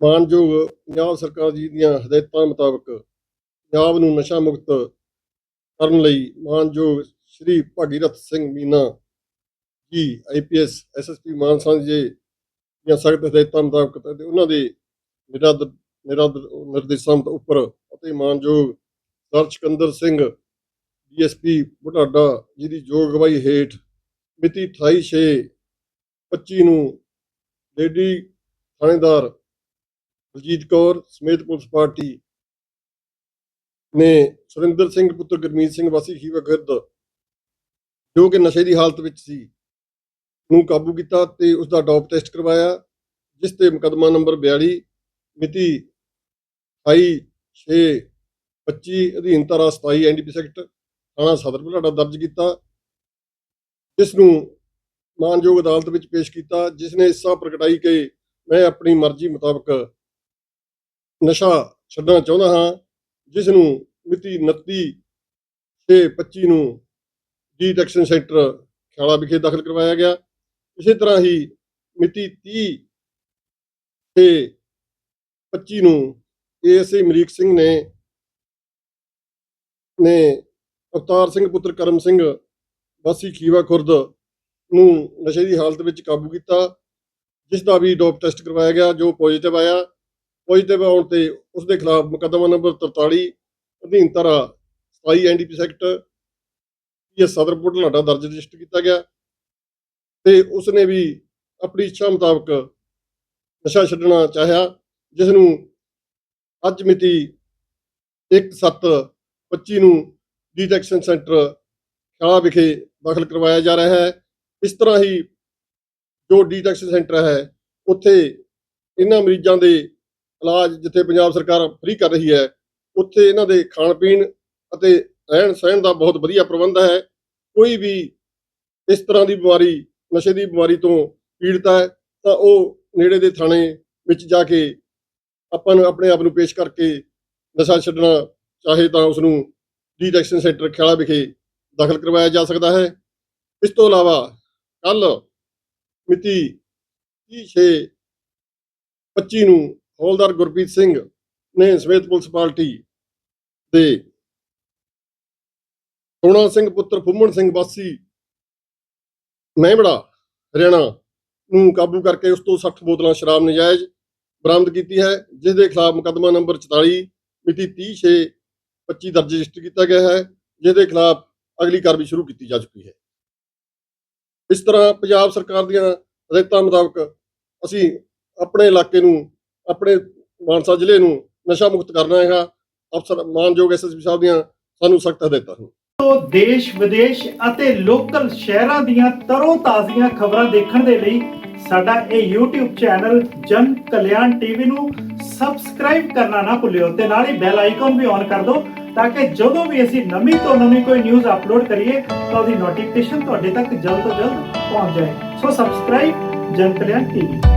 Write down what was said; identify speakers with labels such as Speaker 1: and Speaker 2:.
Speaker 1: ਮਾਨਯੋਗ ਪੰਜਾਬ ਸਰਕਾਰ ਜੀ ਦੀਆਂ ਹਦਾਇਤਾਂ ਮੁਤਾਬਕ ਪੰਜਾਬ ਨੂੰ ਨਸ਼ਾ ਮੁਕਤ ਕਰਨ ਲਈ ਮਾਨਯੋਗ ਸ਼੍ਰੀ ਭਾਗੀਰਥ ਸਿੰਘ ਮੀਨਾ ਜੀ ਆਈਪੀਐਸ ਐਸਐਸਪੀ ਮਾਨਸਾ ਜੀ ਦੀਆਂ ਸਖਤ ਹਦਾਇਤਾਂ ਮੁਤਾਬਕ ਤੇ ਉਹਨਾਂ ਦੇ ਨਿਰਦ ਨਿਰਦ ਨਿਰਦੇਸ਼ਾਂ ਉੱਪਰ ਅਤੇ ਮਾਨਯੋਗ ਸਰ ਸਿਕੰਦਰ ਸਿੰਘ ਡੀਐਸਪੀ ਬੁਢਾਡਾ ਜੀ ਦੀ ਯੋਗ ਅਗਵਾਈ ਹੇਠ ਮਿਤੀ 28 ਛੇ 25 ਨੂੰ ਲੇਡੀ ਥਾਣੇਦਾਰ ਬਲਜੀਤ ਕੌਰ ਸਮੇਤ ਪੁਲਿਸ ਪਾਰਟੀ ਨੇ ਸੁਰਿੰਦਰ ਸਿੰਘ, ਪੁੱਤਰ ਗੁਰਮੀਤ ਸਿੰਘ, ਵਾਸੀ ਖੀਵਾ ਗਿਰਦ ਜੋ ਕਿ ਨਸ਼ੇ ਦੀ ਹਾਲਤ ਵਿੱਚ ਸੀ, ਨੂੰ ਕਾਬੂ ਕੀਤਾ ਤੇ ਉਸ ਦਾ ਡੋਪ ਟੈਸਟ ਕਰਵਾਇਆ, ਜਿਸ ਤੇ ਮੁਕੱਦਮਾ ਨੰਬਰ 42 ਮਿਤੀ 28 6 25 ਅਧੀਨ ਧਾਰਾ 27 ਐਨਡੀਪੀ ਸੈਕਟ, ਥਾਣਾ ਸਦਰ ਬੁਢਲਾਡਾ ਦਰਜ ਕੀਤਾ। ਜਿਸ ਨੂੰ ਮਾਨਯੋਗ ਅਦਾਲਤ ਵਿੱਚ ਪੇਸ਼ ਕੀਤਾ, ਜਿਸ ਨੇ ਹਿੱਸਾ ਪ੍ਰਗਟਾਈ ਕਿ ਮੈਂ ਆਪਣੀ ਮਰਜ਼ੀ ਮੁਤਾਬਕ ਨਸ਼ਾ ਛੱਡਣਾ ਚਾਹੁੰਦਾ ਹਾਂ ਜਿਸ ਨੂੰ ਮਿਤੀ 29 ਛੇ 25 ਨੂੰ ਡੀਟੈਕਸ਼ਨ ਸੈਂਟਰ ਖਿਆਲਾ ਵਿਖੇ ਦਾਖਲ ਕਰਵਾਇਆ ਗਿਆ। ਇਸੇ ਤਰ੍ਹਾਂ ਹੀ ਮਿਤੀ 30 ਛੇ 25 ਨੂੰ ਏਐਸਏ ਮਰੀਕ ਸਿੰਘ ਨੇ ਨੇ ਅਵਤਾਰ ਸਿੰਘ ਪੁੱਤਰ ਕਰਮ ਸਿੰਘ ਵਾਸੀ ਖੀਵਾ ਖੁਰਦ ਨੂੰ ਨਸ਼ੇ ਦੀ ਹਾਲਤ ਵਿੱਚ ਕਾਬੂ ਕੀਤਾ, ਜਿਸ ਦਾ ਵੀ ਡੋਪ ਟੈਸਟ ਕਰਵਾਇਆ ਗਿਆ, ਜੋ ਪੋਜ਼ਿਟਿਵ ਆਇਆ। ਪੋਜ਼ਿਟਿਵ ਆਉਣ ਤੇ ਉਸ ਦੇ ਖਿਲਾਫ ਮੁਕੱਦਮਾ ਨੰਬਰ 43 ਅਧੀਨ ਧਾਰਾ 27 ਐਨਡੀਪੀ ਸੈਕਟ ਇਹ ਸਦਰ ਬੁਢਲਾਡਾ ਦਰਜ ਰਜਿਸਟਰ ਕੀਤਾ ਗਿਆ ਤੇ ਉਸ ਨੇ ਵੀ ਆਪਣੀ ਇੱਛਾ ਮੁਤਾਬਕ ਨਸ਼ਾ ਛੱਡਣਾ ਚਾਹਿਆ ਜਿਸ ਨੂੰ ਅੱਜ ਮਿਤੀ 1/7/25 ਨੂੰ ਡੀਟੈਕਸ਼ਨ ਸੈਂਟਰ ਖਿਆਲਾ ਵਿਖੇ ਦਾਖਲ ਕਰਵਾਇਆ ਜਾ ਰਿਹਾ ਹੈ। ਇਸ ਤਰ੍ਹਾਂ ਹੀ ਜੋ ਡੀਟੈਕਸ਼ਨ ਸੈਂਟਰ ਹੈ, ਉੱਥੇ ਇਹਨਾਂ ਮਰੀਜ਼ਾਂ ਦੇ ਇਲਾਜ ਜਿੱਥੇ ਪੰਜਾਬ ਸਰਕਾਰ ਫ੍ਰੀ ਕਰ ਰਹੀ ਹੈ, ਉੱਥੇ ਇਹਨਾਂ ਦੇ ਖਾਣ ਪੀਣ ਅਤੇ ਰਹਿਣ ਸਹਿਣ ਦਾ ਬਹੁਤ ਵਧੀਆ ਪ੍ਰਬੰਧ ਹੈ। ਕੋਈ ਵੀ ਇਸ ਤਰ੍ਹਾਂ ਦੀ ਬਿਮਾਰੀ, ਨਸ਼ੇ ਦੀ ਬਿਮਾਰੀ ਤੋਂ ਪੀੜਤ ਹੈ, ਤਾਂ ਉਹ ਨੇੜੇ ਦੇ ਥਾਣੇ ਵਿੱਚ ਜਾ ਕੇ ਆਪਾਂ ਨੂੰ ਆਪਣੇ ਆਪ ਨੂੰ ਪੇਸ਼ ਕਰਕੇ ਨਸ਼ਾ ਛੱਡਣਾ ਚਾਹੇ ਤਾਂ ਉਸ ਨੂੰ ਡੀਟੈਕਸ਼ਨ ਸੈਂਟਰ ਖਿਆਲਾ ਵਿਖੇ ਦਾਖਲ ਕਰਵਾਇਆ ਜਾ ਸਕਦਾ ਹੈ। ਇਸ ਤੋਂ ਇਲਾਵਾ ਕੱਲ ਮਿਤੀ 26 25 ਨੂੰ ਹੌਲਦਾਰ ਗੁਰਪ੍ਰੀਤ ਸਿੰਘ ਨੇ ਸਮੇਤ ਪੁਲਿਸ ਪਾਰਟੀ ਦੇ ਸੋਹਣਾ ਸਿੰਘ ਪੁੱਤਰ ਫੁੰਮਣ ਸਿੰਘ ਵਾਸੀ ਮਹਿਬੜਾ ਹਰਿਆਣਾ ਨੂੰ ਕਾਬੂ ਕਰਕੇ ਉਸ ਤੋਂ 60 ਬੋਤਲਾਂ ਸ਼ਰਾਬ ਨਜਾਇਜ਼ ਬਰਾਮਦ ਕੀਤੀ ਹੈ ਜਿਸ ਦੇ ਖਿਲਾਫ ਮੁਕੱਦਮਾ ਨੰਬਰ 44 ਮਿਤੀ 30 ਛੇ 25 ਦਰਜ ਰਜਿਸਟਰ ਕੀਤਾ ਗਿਆ ਹੈ ਜਿਸ ਦੇ ਖਿਲਾਫ ਅਗਲੀ ਕਾਰਵਾਈ ਸ਼ੁਰੂ ਕੀਤੀ ਜਾ ਚੁੱਕੀ ਹੈ। ਇਸ ਤਰ੍ਹਾਂ ਪੰਜਾਬ ਸਰਕਾਰ ਦੀਆਂ ਹਦਾਇਤਾਂ ਮੁਤਾਬਕ ਅਸੀਂ ਆਪਣੇ ਇਲਾਕੇ ਨੂੰ ਆਪਣੇ ਮਾਨਸਾ ਜ਼ਿਲ੍ਹੇ ਨੂੰ ਨਸ਼ਾ ਮੁਕਤ ਕਰਨਾ ਹੈਗਾ। ਅਫਸਰ ਮਾਨਯੋਗ ਐਸਐਸਪੀ ਸਾਹਿਬ ਦੀਆਂ ਸਾਨੂੰ ਸਖਤ ਹਦਾਇਤਾਂ ਹਨ।
Speaker 2: ਤੋਂ ਦੇਸ਼, ਵਿਦੇਸ਼ ਅਤੇ ਲੋਕਲ ਸ਼ਹਿਰਾਂ ਦੀਆਂ ਤਰੋ ਤਾਜ਼ੀਆਂ ਖਬਰਾਂ ਦੇਖਣ ਦੇ ਲਈ ਸਾਡਾ ਇਹ YouTube ਚੈਨਲ ਜਨ ਕਲਿਆਣ ਟੀਵੀ ਨੂੰ ਸਬਸਕ੍ਰਾਈਬ ਕਰਨਾ ਨਾ ਭੁੱਲਿਓ ਤੇ ਨਾਲ ਹੀ ਬੈਲ ਆਈਕਨ ਵੀ ਔਨ ਕਰ ਦਿਓ ਤਾਂ ਕਿ ਜਦੋਂ ਵੀ ਅਸੀਂ ਨਵੀਂ ਤੋਂ ਨਵੀਂ ਕੋਈ ਨਿਊਜ਼ ਅਪਲੋਡ ਕਰੀਏ ਤਾਂ ਉਹਦੀ ਨੋਟੀਫਿਕੇਸ਼ਨ ਤੁਹਾਡੇ ਤੱਕ ਜਲਦ ਤੋਂ ਜਲਦ ਪਹੁੰਚ ਜਾਏ। ਸੋ ਸਬਸਕ੍ਰਾਈਬ ਜਨ ਕਲਿਆਣ ਟੀਵੀ।